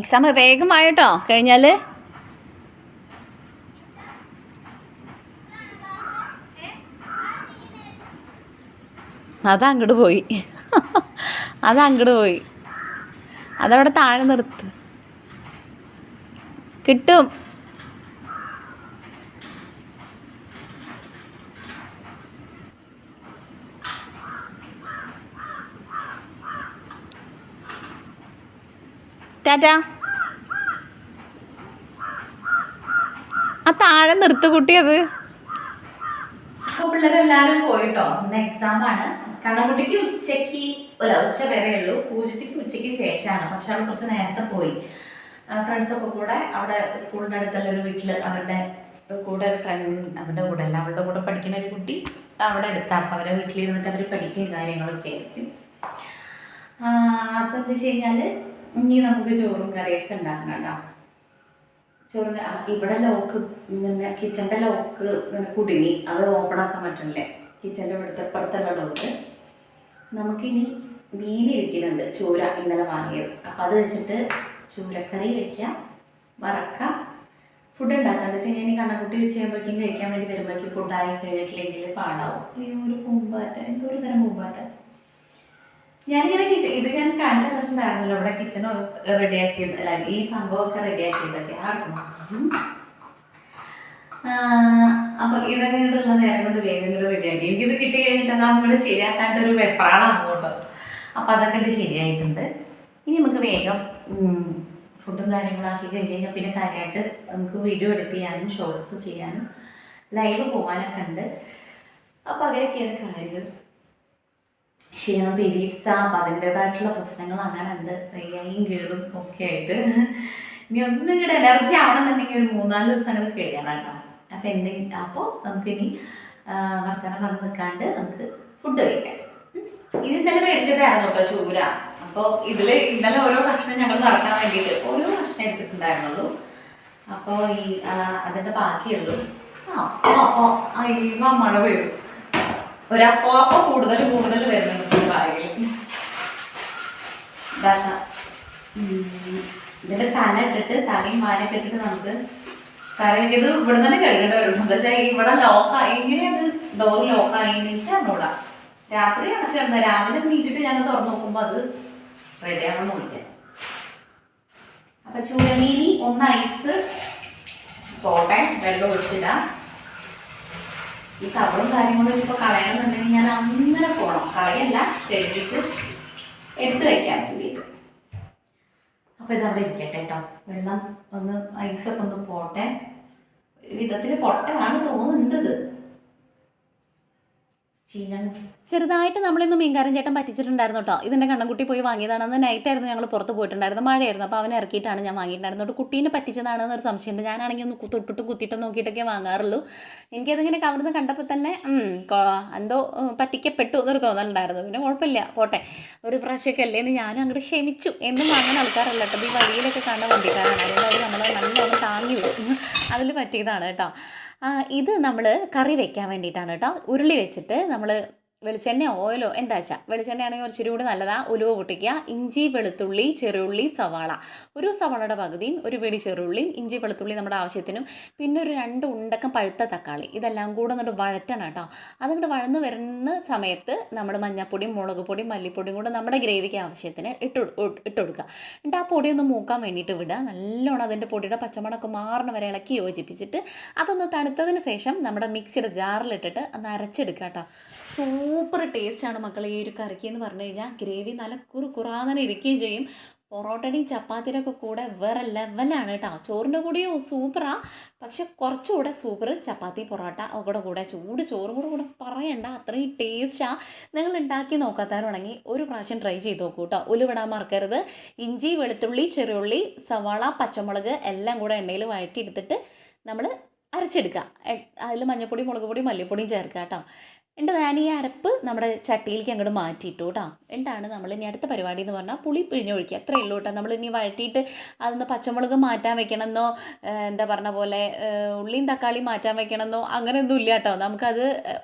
എക്സാം വേഗമായിട്ടോ കഴിഞ്ഞാൽ അതങ്ങോട്ട് പോയി. അതങ്ങോട്ട് പോയി. അതവിടെ താഴെ നിർത്ത്. കിട്ടും. ടാറ്റാ. ആ താഴെ നിർത്ത് കുട്ടിയത് പിള്ളേരെല്ലാരും പോയിട്ടോ? ഇന്ന് എക്സാം ആണ്. കണ്ണകുട്ടിക്ക് ഉച്ചയ്ക്ക് അല്ല ഉച്ച വരെ ഉള്ളൂ. പൂജയ്ക്ക് ഉച്ചയ്ക്ക് ശേഷമാണ്. പക്ഷെ അവൾ കുറച്ച് നേരത്തെ പോയി. ഫ്രണ്ട്സൊക്കെ കൂടെ അവിടെ സ്കൂളിന്റെ അടുത്തുള്ള ഒരു വീട്ടിൽ അവരുടെ കൂടെ ഒരു ഫ്രണ്ട് അവരുടെ കൂടെ അല്ല അവളുടെ കൂടെ പഠിക്കുന്ന ഒരു കുട്ടി അവിടെ അടുത്താണ് അപ്പോൾ അവരെ വീട്ടിലിരുന്നിട്ട് അവർ പഠിക്കുകയും കാര്യങ്ങളൊക്കെ ആയിരിക്കും. അപ്പം എന്താ വെച്ച് കഴിഞ്ഞാൽ ഇനി നമുക്ക് ചോറും കറിയൊക്കെ ഉണ്ടാക്കണം കേട്ടോ. ചോറും ഇവിടെ ലോക്ക് പിന്നെ കിച്ചന്റെ ലോക്ക് ഇങ്ങനെ കുടുങ്ങി. അത് ഓപ്പൺ ആക്കാൻ പറ്റണില്ലേ? കിച്ചന്റെ ഇവിടുത്തെ പുറത്തുള്ള ലോക്ക്. നമുക്കിനി മീൻ ഇരിക്കുന്നുണ്ട് ചൂര ഇന്നലെ വാങ്ങിയത്. അപ്പം അത് വെച്ചിട്ട് ചൂരക്കറി വെക്കാം വറക്കാം. ഫുഡ് ഉണ്ടാക്കാം. എന്ന് വെച്ച് കഴിഞ്ഞാൽ ഇനി കണ്ണക്കുട്ടി വെച്ച് കഴിയുമ്പോഴേക്കും കഴിക്കാൻ വേണ്ടി വരുമ്പോഴേക്കും ഫുഡായി കഴിഞ്ഞിട്ടില്ലെങ്കിൽ പാടാവും. ഈ ഒരു പൂമ്പാറ്റ എന്തോ ഒരു തരം പൂമ്പാറ്റ. ഞാനിങ്ങനെ കിച്ചൺ ഇത് ഞാൻ കാണിച്ചു തന്നിട്ടുണ്ടായിരുന്നല്ലോ ഇവിടെ കിച്ചൺ റെഡിയാക്കി ഈ സംഭവമൊക്കെ റെഡിയാക്കിയതൊക്കെ ആർക്കും അപ്പൊ ഇതൊക്കെ ഇങ്ങോട്ടുള്ള നേരം കൊണ്ട് വേഗം ഇങ്ങോട്ട് റെഡിയാക്കി എനിക്കിത് കിട്ടി കഴിഞ്ഞിട്ട് അത് അങ്ങോട്ട് ശരിയാക്കാണ്ട് ഒരു വെപ്രാളാണ് അങ്ങോട്ട്. അപ്പൊ അതൊക്കെ ശരിയായിട്ടുണ്ട്. ഇനി നമുക്ക് വേഗം ഫുഡും കാര്യങ്ങളാക്കി കഴിഞ്ഞ് കഴിഞ്ഞാൽ പിന്നെ കാര്യമായിട്ട് നമുക്ക് വീഡിയോ എഡിറ്റ് ചെയ്യാനും ഷോർട്സ് ചെയ്യാനും ലൈവ് പോകാനൊക്കെ ഉണ്ട്. അപ്പോൾ അങ്ങനെയൊക്കെയാണ് കാര്യങ്ങൾ. ക്ഷീണം പീരീഡ്സ് അപ്പം അതിന്റെതായിട്ടുള്ള പ്രശ്നങ്ങൾ അങ്ങനെ ഉണ്ട്. വയ്യായും കേടും ഒക്കെ ആയിട്ട്. ഇനി ഒന്നും കൂടെ എനർജി ആവണമെന്നുണ്ടെങ്കിൽ ഒരു മൂന്നാൽ ദിവസം അങ്ങനെ അപ്പം എന്തെങ്കിലും അപ്പോൾ നമുക്കിനി വർത്തമാനം പറഞ്ഞ് നിൽക്കാണ്ട് നമുക്ക് ഫുഡ് കഴിക്കാം. ഇത് ഇന്നലെ മേടിച്ചതായിരുന്നു കേട്ടോ ചൂര. അപ്പോൾ ഇതിൽ ഇന്നലെ ഓരോ ഭക്ഷണം ഞങ്ങൾ നടക്കാൻ വേണ്ടിയിട്ട് ഓരോ ഭക്ഷണം എടുത്തിട്ടുണ്ടായിരുന്നുള്ളൂ. അപ്പോൾ ഈ അതിന്റെ ബാക്കിയുള്ളൂ. അപ്പോൾ അപ്പോൾ അയ്യോ മഴ പെയ്യും അപ്പോൾ കൂടുതൽ കൂടുതൽ വരുന്നുണ്ട് ബാഗിൽ ഇതിന്റെ തല ഇട്ടിട്ട് തലയും വാലൊക്കെ ഇട്ടിട്ട് നമുക്ക് കറി ഇത് ഇവിടെ തന്നെ കഴുകേണ്ടി വരും. പക്ഷേ ഇവിടെ ലോക്കായി ഇങ്ങനെ അത് ഡോർ ലോക്കായി എനിക്ക് അറിഞ്ഞൂടാ രാത്രി അടച്ചിരുന്ന രാവിലെ നീറ്റിട്ട് ഞാൻ തുറന്നു നോക്കുമ്പോൾ അത് റെഡി ആവണം നോക്കിയാൽ അപ്പൊ ചൂരണീനി ഒന്ന് ഐസ് പോട്ടെ. വെള്ളം ഒഴിച്ചിടാം. ഈ കവറും കാര്യങ്ങളും ഇപ്പൊ കളയണമെന്നുണ്ടെങ്കിൽ ഞാൻ അങ്ങനെ പോകണം കളയല്ല ചെടിയിട്ട് എടുത്തു വെക്കാൻ വേണ്ടിയിട്ട് അപ്പോൾ ഇതവിടെ ഇരിക്കട്ടെ കേട്ടോ വെള്ളം ഒന്ന് ഐസൊക്കെ ഒന്ന് പോട്ടെ. വിധത്തിൽ പൊട്ടയാണ് തോന്നുന്നുണ്ട് ഇത് ചെറുതായിട്ട് നമ്മളിന്ന് മീൻകാരൻ ചേട്ടൻ പറ്റിച്ചിട്ടുണ്ടായിരുന്നു കേട്ടോ. ഇതിന്റെ കണ്ണൻകുട്ടി പോയി വാങ്ങിയതാണ് അന്ന് നൈറ്റ് ആയിരുന്നു ഞങ്ങൾ പുറത്ത് പോയിട്ടുണ്ടായിരുന്നു മഴയായിരുന്നു. അപ്പോൾ അവനെ ഇറക്കിയിട്ടാണ് ഞാൻ വാങ്ങിയിട്ടുണ്ടായിരുന്നത്. കുട്ടീനെ പറ്റിച്ചതാണെന്ന് ഒരു സംശയമുണ്ട് ഞാനാണെങ്കിൽ ഒന്ന് തൊട്ടിട്ട് കുത്തിയിട്ട് നോക്കിയിട്ടൊക്കെ വാങ്ങാറുള്ളൂ. എനിക്കതിങ്ങനെ കവർന്ന് കണ്ടപ്പോൾ തന്നെ എന്തോ പറ്റിക്കപ്പെട്ടു എന്നൊരു തോന്നലുണ്ടായിരുന്നു. പിന്നെ കുഴപ്പമില്ല. പോട്ടെ. ഒരു പ്രാവശ്യമൊക്കെ അല്ലേ എന്ന് ഞാനും അങ്ങോട്ട് ക്ഷമിച്ചു. എന്നും വാങ്ങുന്ന ആൾക്കാരല്ല കേട്ടോ. ഈ വഴിയിലൊക്കെ കാണുന്ന വണ്ടിക്കാരാണ്. അതുകൊണ്ട് അവർ നമ്മളെ നല്ലോണം താങ്ങി വിടും. അതിൽ പറ്റിയതാണ് കേട്ടോ. ഇത് നമ്മൾ കറി വെക്കാൻ വേണ്ടിയിട്ടാണ് കേട്ടോ. ഉരുളി വെച്ചിട്ട് നമ്മൾ വെളിച്ചെണ്ണ ഓയിലോ എന്താ വെച്ചാൽ വെളിച്ചെണ്ണയാണെങ്കിൽ ഇച്ചിരി കൂടി നല്ലതാണ് ഉലുവ പൊട്ടിക്കുക ഇഞ്ചി വെളുത്തുള്ളി ചെറുള്ളി സവാള. ഒരു സവാളയുടെ പകുതിയും ഒരു പിടി ചെറുള്ളിയും ഇഞ്ചി വെളുത്തുള്ളി നമ്മുടെ ആവശ്യത്തിനും. പിന്നെ ഒരു രണ്ട് ഉണ്ടക്കം പഴുത്ത തക്കാളി. ഇതെല്ലാം കൂടെ അങ്ങോട്ട് വഴറ്റണം കേട്ടോ. അതുകൊണ്ട് വഴന്ന് വരുന്ന സമയത്ത് നമ്മൾ മഞ്ഞൾപ്പൊടിയും മുളക് പൊടിയും മല്ലിപ്പൊടിയും കൂടെ നമ്മുടെ ഗ്രേവിക്ക് ആവശ്യത്തിന് ഇട്ട് ഇട്ട് കൊടുക്കുക. എന്നിട്ട് ആ പൊടി മൂക്കാൻ വേണ്ടിയിട്ട് വിടുക. നല്ലോണം അതിന്റെ പൊടിയുടെ പച്ചമുളക് മാറണ വരെ ഇളക്കി യോജിപ്പിച്ചിട്ട് അതൊന്ന് തണുത്തതിന് ശേഷം നമ്മുടെ മിക്സിയുടെ ജാറിലിട്ടിട്ട് ഒന്ന് അരച്ചെടുക്കുക കേട്ടോ. സൂപ്പർ ടേസ്റ്റാണ് മക്കളെ ഈ ഒരു കറിക്ക് എന്ന് പറഞ്ഞു കഴിഞ്ഞാൽ. ഗ്രേവി നല്ല കുറു കുറാന്നെ ഇരിക്കുകയും ചെയ്യും. പൊറോട്ടയുടെയും ചപ്പാത്തിയുടെ ഒക്കെ കൂടെ വേറെ ലെവലാണ് കേട്ടോ. ചോറിന്റെ കൂടെയും സൂപ്പറാ. പക്ഷെ കുറച്ചുകൂടെ സൂപ്പർ ചപ്പാത്തി പൊറോട്ട ഒക്കെ കൂടെ. ചൂട് ചോറും കൂടെ കൂടെ പറയണ്ട. അത്രയും ടേസ്റ്റാണ് നിങ്ങൾ ഉണ്ടാക്കി നോക്കാത്തവരുണ്ടെങ്കിൽ ഒരു പ്രാവശ്യം ട്രൈ ചെയ്ത് നോക്കൂ കേട്ടോ. ഉലുവിടാൻ മറക്കരുത്. ഇഞ്ചി വെളുത്തുള്ളി ചെറിയുള്ളി സവാള പച്ചമുളക് എല്ലാം കൂടെ എണ്ണയിൽ വഴറ്റിയെടുത്തിട്ട് നമ്മൾ അരച്ചെടുക്കുക. അതിൽ മഞ്ഞൾപ്പൊടി മുളക് പൊടി മല്ലിപ്പൊടിയും ചേർക്കുക കേട്ടോ. എന്നിട്ട് ഞാൻ ഈ അരപ്പ് നമ്മുടെ ചട്ടിയിലേക്ക് അങ്ങോട്ട് മാറ്റിയിട്ടു കേട്ടോ എന്താണ് നമ്മൾ ഇനി അടുത്ത പരിപാടി എന്ന് പറഞ്ഞാൽ പുളി പിഴിഞ്ഞൊഴിക്കുക. അത്രയേ ഉള്ളൂ കേട്ടോ നമ്മൾ ഇനി വഴറ്റിയിട്ട് അതൊന്ന് പച്ചമുളക് മാറ്റാൻ വെക്കണമെന്നോ എന്താ പറഞ്ഞ പോലെ ഉള്ളിയും തക്കാളിയും മാറ്റാൻ വെക്കണമെന്നോ അങ്ങനെയൊന്നും ഇല്ല കേട്ടോ നമുക്കത്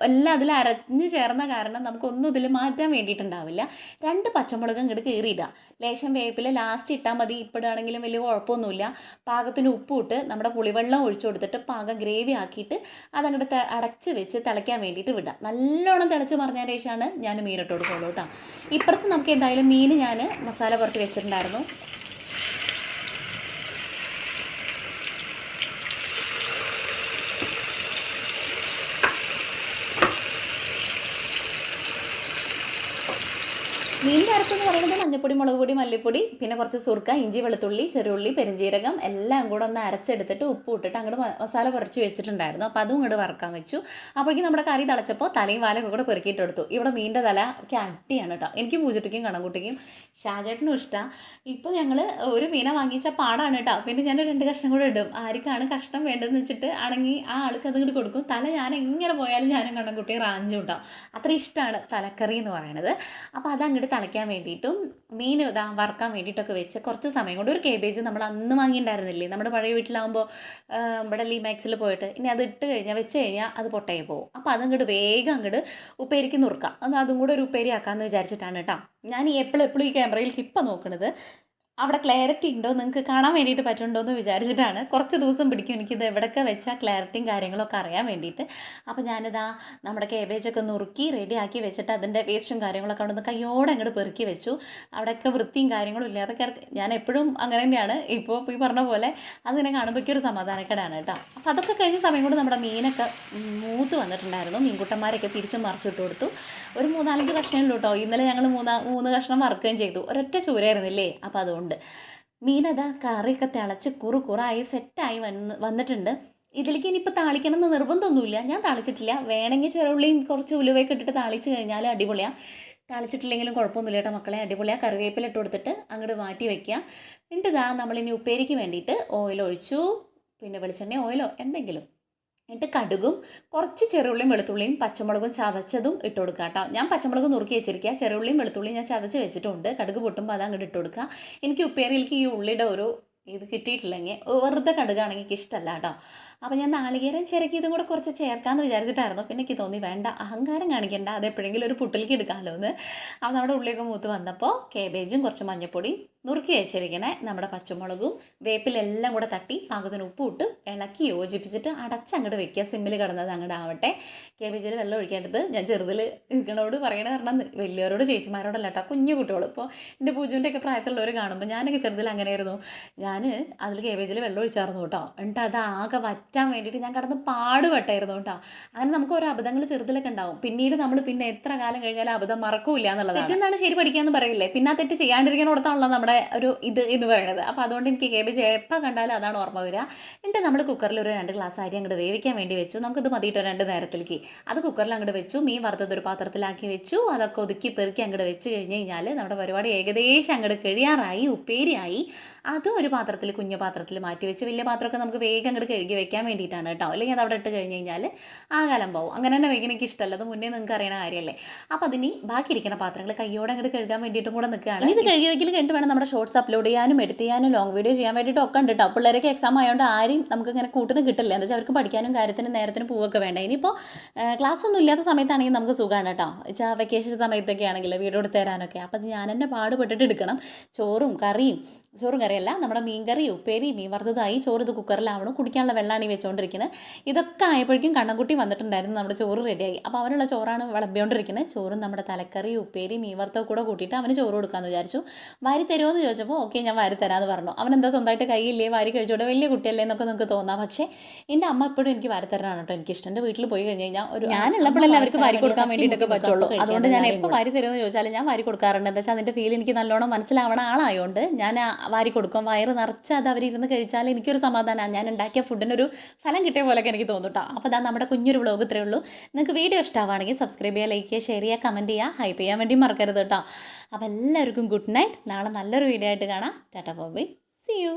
എല്ലാം അതിൽ അരഞ്ഞു ചേർന്ന കാരണം നമുക്കൊന്നും ഇതിൽ മാറ്റാൻ വേണ്ടിയിട്ടുണ്ടാവില്ല. രണ്ട് പച്ചമുളക് ഇങ്ങോട്ട് കീറിയിടുക. ലേശം വേപ്പിൽ ലാസ്റ്റ് ഇട്ടാൽ മതി. ഇപ്പിടുകയാണെങ്കിലും വലിയ കുഴപ്പമൊന്നുമില്ല. പാകത്തിന് ഉപ്പ് ഇട്ട് നമ്മുടെ പുളിവെള്ളം ഒഴിച്ചു കൊടുത്തിട്ട് പാകം ഗ്രേവി ആക്കിയിട്ട് അതങ്ങോട്ട് അടച്ച് വെച്ച് തിളയ്ക്കാൻ വേണ്ടിയിട്ട് വിടുക. നല്ലോണം തിളച്ച് മറിഞ്ഞ ശേഷമാണ് ഞാൻ മീനിട്ട് കൊടുക്കുള്ളൂ കേട്ടോ. ഇപ്പുറത്ത് നമുക്ക് എന്തായാലും മീൻ ഞാൻ മസാല പുറത്ത് വെച്ചിട്ടുണ്ടായിരുന്നു. മീനിന്റെ അരപ്പെന്ന് പറയുന്നത് മഞ്ഞപ്പൊടി മുളക് പൊടി മല്ലിപ്പൊടി പിന്നെ കുറച്ച് സുർക്ക ഇഞ്ചി വെളുത്തുള്ളി ചെറുള്ളി പെരുംജീരകം എല്ലാം കൂടെ ഒന്ന് അരച്ചെടുത്തിട്ട് ഉപ്പ് ഇട്ടിട്ട് അങ്ങോട്ട് മസാല കുറച്ച് വെച്ചിട്ടുണ്ടായിരുന്നു. അപ്പോൾ അതും ഇങ്ങോട്ട് വറക്കാൻ വെച്ചു. അപ്പോഴേക്കും നമ്മുടെ കറി തിളച്ചപ്പോൾ തലയും വാലൊക്കെ കൂടെ പെറുക്കിയിട്ട് എടുത്തു. ഇവിടെ മീന്റെ തല അട്ടിയാണ് കേട്ടോ. എനിക്കും പൂജട്ടിക്കും കണക്കുട്ടിക്കും ഷാജേട്ടനും ഇഷ്ടമാണ് ഇപ്പോൾ ഞങ്ങൾ ഒരു മീനെ വാങ്ങിച്ച പാടാണ് കേട്ടോ. പിന്നെ ഞാൻ രണ്ട് കഷ്ണം കൂടെ ഇടും. ആർക്കാണ് കഷ്ണം വേണ്ടതെന്ന് വെച്ചിട്ട് ആണെങ്കിൽ ആ ആൾക്ക് അത് ഇങ്ങോട്ട് കൊടുക്കും. തല ഞാൻ എങ്ങനെ പോയാലും ഞാനും കണ്ണൻകുട്ടിയും റാഞ്ചും ഉണ്ടാവും അത്ര ഇഷ്ടമാണ് തലക്കറി എന്ന് പറയുന്നത് അപ്പോൾ അത് അങ്ങോട്ട് തിളയ്ക്കാൻ വേണ്ടിയിട്ടും മീൻ ഇതാ വറക്കാൻ വേണ്ടിയിട്ടൊക്കെ വെച്ച് കുറച്ച് സമയം കൊണ്ട് ഒരു കേബേജ് നമ്മൾ അന്ന് വാങ്ങിയിട്ടുണ്ടായിരുന്നില്ലേ? നമ്മുടെ പഴയ വീട്ടിലാകുമ്പോൾ ഇവിടെ ലീമാക്സിൽ പോയിട്ട്. ഇനി അത് ഇട്ട് കഴിഞ്ഞാൽ വെച്ച് കഴിഞ്ഞാൽ അത് പൊട്ടയെ പോകും. അപ്പോൾ അതങ്ങോട്ട് വേഗം അങ്ങോട്ട് ഉപ്പേരിക്ക് നുറുക്കാം. അത് അതും കൂടെ ഒരു ഉപ്പേരി ആക്കാമെന്ന് വിചാരിച്ചിട്ടാണ് കേട്ടോ. ഞാൻ ഈ എപ്പോഴും എപ്പോഴും ഈ ക്യാമറയിലേക്ക് ഇപ്പം നോക്കണത്. അവിടെ ക്ലാരിറ്റി ഉണ്ടോ? നിങ്ങൾക്ക് കാണാൻ വേണ്ടിയിട്ട് പറ്റുന്നുണ്ടോ എന്ന് വിചാരിച്ചിട്ടാണ് കുറച്ച് ദിവസം പിടിക്കും എനിക്കിത് എവിടെയൊക്കെ വെച്ചാൽ ക്ലാരിറ്റിയും കാര്യങ്ങളൊക്കെ അറിയാൻ വേണ്ടിയിട്ട്. അപ്പോൾ ഞാനിതാ നമ്മുടെ കേബേജൊക്കെ നുറുക്കി റെഡിയാക്കി വെച്ചിട്ട് അതിന്റെ വേസ്റ്റും കാര്യങ്ങളൊക്കെ അവിടെ നിന്ന് കയ്യോടെ അങ്ങോട്ട് പെറുക്കി വെച്ചു. അവിടെയൊക്കെ വൃത്തിയും കാര്യങ്ങളും ഇല്ലാതെ ഞാൻ എപ്പോഴും അങ്ങനെ തന്നെയാണ്. ഇപ്പോൾ ഈ പറഞ്ഞ പോലെ അതിനെ കാണുമ്പോഴേക്കും ഒരു സമാധാനക്കേടാണ് കേട്ടോ. അപ്പോൾ അതൊക്കെ കഴിഞ്ഞ സമയം കൊണ്ട് നമ്മുടെ മീനൊക്കെ മൂത്ത് വന്നിട്ടുണ്ടായിരുന്നു. മീൻകുട്ടന്മാരൊക്കെ തിരിച്ചും മറിച്ചിട്ട് കൊടുത്തു. ഒരു മൂന്നാലഞ്ച് കഷ്ണമുള്ളൂ കേട്ടോ. ഇന്നലെ ഞങ്ങൾ മൂന്നാ മൂന്ന് കഷ്ണം വറുക്കുകയും ചെയ്തു. ഒരൊറ്റ ചൂരായിരുന്നില്ലേ അപ്പോൾ അതുകൊണ്ട് മീനതാ കറിയൊക്കെ തിളച്ച് കുറു കുറായി സെറ്റായി വന്ന് വന്നിട്ടുണ്ട്. ഇതിലേക്ക് ഇനിയിപ്പോൾ താളിക്കണം എന്ന് നിർബന്ധമൊന്നുമില്ല. ഞാൻ താളിച്ചിട്ടില്ല. വേണമെങ്കിൽ ചെറുള്ളിയും കുറച്ച് ഉലുവയൊക്കെ ഇട്ടിട്ട് താളിച്ച് കഴിഞ്ഞാൽ അടിപൊളിയാണ് താളിച്ചിട്ടില്ലെങ്കിലും കുഴപ്പമൊന്നുമില്ല കേട്ടോ മക്കളെ. അടിപൊളിയാണ് കറിവേപ്പില ഇട്ട് കൊടുത്തിട്ട് അങ്ങോട്ട് മാറ്റി വയ്ക്കുക. എന്നിട്ട് ഇതാ നമ്മളിനി ഉപ്പേരിക്ക് വേണ്ടിയിട്ട് ഓയിൽ ഒഴിച്ചു. പിന്നെ വെളിച്ചെണ്ണ ഓയിലോ എന്തെങ്കിലും. എന്നിട്ട് കടുകും കുറച്ച് ചെറുള്ളിയും വെളുത്തുള്ളിയും പച്ചമുളകും ചതച്ചതും ഇട്ട് കൊടുക്കുക കേട്ടോ. ഞാൻ പച്ചമുളക് നുറുക്കി വെച്ചിരിക്കുക. ചെറുള്ളിയും വെളുത്തുള്ളിയും ഞാൻ ചതച്ച് വെച്ചിട്ടുണ്ട്. കടുക് പൊട്ടുമ്പോൾ അത് അങ്ങോട്ട് ഇട്ട് കൊടുക്കുക. എനിക്ക് ഉപ്പേരിയിലേക്ക് ഈ ഉള്ളിയുടെ ഒരു ഇത് കിട്ടിയിട്ടില്ലെങ്കിൽ വെറുതെ കടുകാണെങ്കിൽ എനിക്ക് ഇഷ്ടമല്ല കേട്ടോ. അപ്പോൾ ഞാൻ നാളികേരം ചിരക്കി ഇതും കൂടെ കുറച്ച് ചേർക്കാമെന്ന് വിചാരിച്ചിട്ടായിരുന്നു. പിന്നെ എനിക്ക് തോന്നി വേണ്ട അഹങ്കാരം കാണിക്കേണ്ട. അത് എപ്പോഴെങ്കിലും ഒരു പുട്ടിലേക്ക് എടുക്കാമല്ലോ എന്ന്. അപ്പോൾ നമ്മുടെ ഉള്ളിയൊക്കെ മൂത്ത് വന്നപ്പോൾ കേബേജും കുറച്ച് മഞ്ഞപ്പൊടിയും നുറുക്കി വെച്ചിരിക്കണേ നമ്മുടെ പച്ചമുളകും വേപ്പിലെല്ലാം കൂടെ തട്ടി പാകത്തിന് ഉപ്പ് ഇട്ട് ഇളക്കി യോജിപ്പിച്ചിട്ട് അടച്ച് അങ്ങോട്ട് വെക്കുക. സിമ്മിൽ കിടന്നത് അങ്ങോട്ട് ആവട്ടെ. കേബേജിൽ വെള്ളം ഒഴിക്കേണ്ടത് ഞാൻ ചെറുതിൽ നിങ്ങളോട് പറയണ കാരണം വലിയവരോട് ചേച്ചിമാരോടല്ല കേട്ടോ കുഞ്ഞു കുട്ടികൾ ഇപ്പോൾ എന്റെ പൂജുവിന്റെ ഒക്കെ പ്രായത്തിലുള്ളവർ കാണുമ്പോൾ ഞാനൊക്കെ ചെറുതിൽ അങ്ങനെയായിരുന്നു. ഞാൻ അതിൽ കേബേജിൽ വെള്ളം ഒഴിച്ചായിരുന്നു കേട്ടോ. എന്നിട്ട് അത് ആകെ വറ്റാൻ വേണ്ടിയിട്ട് ഞാൻ കിടന്ന് പാടുപെട്ടായിരുന്നു കേട്ടോ. അങ്ങനെ നമുക്ക് ഓരോ അബദ്ധങ്ങൾ ചെറുതിലൊക്കെ ഉണ്ടാവും. പിന്നീട് നമ്മൾ പിന്നെ എത്ര കാലം കഴിഞ്ഞാലും അബദ്ധം മറക്കൂല എന്നുള്ളതാണ്. തെറ്റെന്നാണ് ശരി പഠിക്കാമെന്ന് പറയില്ലേ? പിന്നെ ആ തെറ്റ് ചെയ്യാണ്ടിരിക്കാനോടത്താണല്ലോ നമ്മുടെ ഒരു ഇത് എന്ന് പറയുന്നത് അപ്പോൾ അതുകൊണ്ട് എനിക്ക് കേബേജ് എപ്പോൾ കണ്ടാലും അതാണ് ഓർമ്മ വരിക എന്നിട്ട് നമ്മൾ കുക്കറിൽ ഒരു രണ്ട് ഗ്ലാസ് അരി അങ്ങോട്ട് വേവിക്കാൻ വേണ്ടി വെച്ചു. നമുക്കിത് മതിയിട്ടോ രണ്ട് നേരത്തിലേക്ക്? അത് കുക്കറിൽ അങ്ങോട്ട് വെച്ചു. മീൻ വറുത്തത് ഒരു പാത്രത്തിലാക്കി വെച്ചു. അതൊക്കെ ഒതുക്കി പെറുക്കി അങ്ങോട്ട് വെച്ച് കഴിഞ്ഞ് കഴിഞ്ഞാൽ നമ്മുടെ പരിപാടി ഏകദേശം അങ്ങോട്ട് കഴിയാറായി ഉപ്പേരിയായി. അതും ഒരു പാത്രത്തിൽ കുഞ്ഞു പാത്രത്തിൽ മാറ്റി വെച്ച് വലിയ പാത്രമൊക്കെ നമുക്ക് വേഗം അങ്ങോട്ട് കഴുകി വെക്കാൻ വേണ്ടിയിട്ടാണ് കേട്ടോ. അല്ലെങ്കിൽ അത് അവിടെ ഇട്ട് കഴിഞ്ഞ് കഴിഞ്ഞാൽ ആ കാലം പോകും അങ്ങനെ തന്നെ വേഗം എനിക്ക് ഇഷ്ടമല്ല. അത് മുന്നേ നിങ്ങൾക്ക് അറിയണ കാര്യമല്ലേ? അപ്പോൾ അതിന് ബാക്കി ഇരിക്കുന്ന പാത്രങ്ങൾ കയ്യോടെ അങ്ങോട്ട് കഴുകാൻ വേണ്ടിയിട്ടും കൂടെ നിൽക്കുകയാണ്. ഇത് കഴുകി വെക്കൽ കണ്ടിട്ട് വേണം നമ്മുടെ ഷോർട്സ് അപ്ലോഡ് ചെയ്യാനും എഡിറ്റ് ചെയ്യാനും ലോങ് വീഡിയോ ചെയ്യാൻ വേണ്ടിയിട്ട് ഒക്കെ ഉണ്ട് കേട്ടോ. പിള്ളേരൊക്കെ എക്സാം ആയതുകൊണ്ട് ആരും നമുക്ക് ഇങ്ങനെ കൂട്ടിന് കിട്ടില്ല. എന്താ വെച്ചാൽ അവർക്ക് പഠിക്കാനും കാര്യത്തിനും നേരത്തിന് പോവൊക്കെ വേണ്ട. ഇനിയിപ്പോൾ ക്ലാസ് ഒന്നും ഇല്ലാത്ത സമയത്താണെങ്കിൽ നമുക്ക് സുഖമാണ് കേട്ടോ. വെച്ചാൽ വെക്കേഷൻ സമയത്തൊക്കെ ആണെങ്കിൽ വീഡിയോ തരാനൊക്കെ. അപ്പോൾ ഞാൻ തന്നെ പാടുപെട്ടിട്ട് എടുക്കണം. ചോറും കറിയും ചോറും കറിയല്ല നമ്മുടെ മീൻ കറി ഉപ്പേരി മീൻ വറുത്തതായി ചോറ് ഇത് കുക്കറിലാവണം. കുടിക്കാനുള്ള വെള്ളമാണ് ഈ വെച്ചുകൊണ്ടിരിക്കുന്നത് ഇതൊക്കെ ആയപ്പോഴേക്കും കണ്ണൻകുട്ടി വന്നിട്ടുണ്ടായിരുന്നു നമ്മുടെ ചോറ് റെഡിയായി അപ്പോൾ അവനുള്ള ചോറാണ് വിളമ്പിക്കൊണ്ടിരിക്കുന്നത് ചോറും നമ്മുടെ തലക്കറി ഉപ്പേരി മീൻ വറുത്തൊക്കെ കൂടെ കൂട്ടിയിട്ട് അവന് ചോറ് കൊടുക്കാമെന്ന് വിചാരിച്ചു. വാരി തരുമോ എന്ന് ചോദിച്ചപ്പോൾ ഓക്കെ ഞാൻ വാരി തരാമെന്ന് പറഞ്ഞു. അവൻ എന്താ സ്വന്തമായിട്ട് കൈയില്ലേ വാരി കഴിച്ചോടെ വലിയ കുട്ടിയല്ലേ എന്നൊക്കെ നിങ്ങൾക്ക് തോന്നാം. പക്ഷേ എന്റെ അമ്മ എപ്പോഴും എനിക്ക് വാരി തരാനാണ് കേട്ടോ. എനിക്ക് ഇഷ്ടം. എന്റെ വീട്ടിൽ പോയി കഴിഞ്ഞ് കഴിഞ്ഞാൽ ഒരു ഞാനുള്ളപ്പോഴല്ലേ അവർക്ക് വാരി കൊടുക്കാൻ വേണ്ടിയിട്ടൊക്കെ പറ്റുള്ളൂ. അതുകൊണ്ട് ഞാൻ എപ്പോൾ വാരി തരുമെന്ന് ചോദിച്ചാൽ ഞാൻ വാരി കൊടുക്കാറുണ്ട്. എന്താ വെച്ചാൽ അതിന്റെ ഫീൽ എനിക്ക് നല്ലോണം മനസ്സിലാവണ ആളായതുകൊണ്ട് ഞാൻ ആ വാരി കൊടുക്കും. വയറ് നിറച്ച് അത് അവരിരുന്ന് കഴിച്ചാൽ എനിക്കൊരു സമാധാനമാണ്. ഞാൻ ഉണ്ടാക്കിയ ഫുഡിനൊരു ഫലം കിട്ടിയ പോലെയൊക്കെ എനിക്ക് തോന്നും കേട്ടോ അപ്പോൾ അതാ നമ്മുടെ കുഞ്ഞൊരു വ്ളോഗ് ഇത്രയേ ഉള്ളൂ. നിങ്ങൾക്ക് വീഡിയോ ഇഷ്ടമാണെങ്കിൽ സബ്സ്ക്രൈബ് ചെയ്യുക ലൈക്ക് ചെയ്യുക ഷെയർ ചെയ്യുക കമന്റ് ചെയ്യുക ഹൈപ്പ് ചെയ്യാൻ വേണ്ടി മറക്കരുത് കേട്ടോ അപ്പോൾ എല്ലാവർക്കും ഗുഡ് നൈറ്റ് നാളെ നല്ലൊരു വീഡിയോ ആയിട്ട് കാണാം. Tata Bobby C U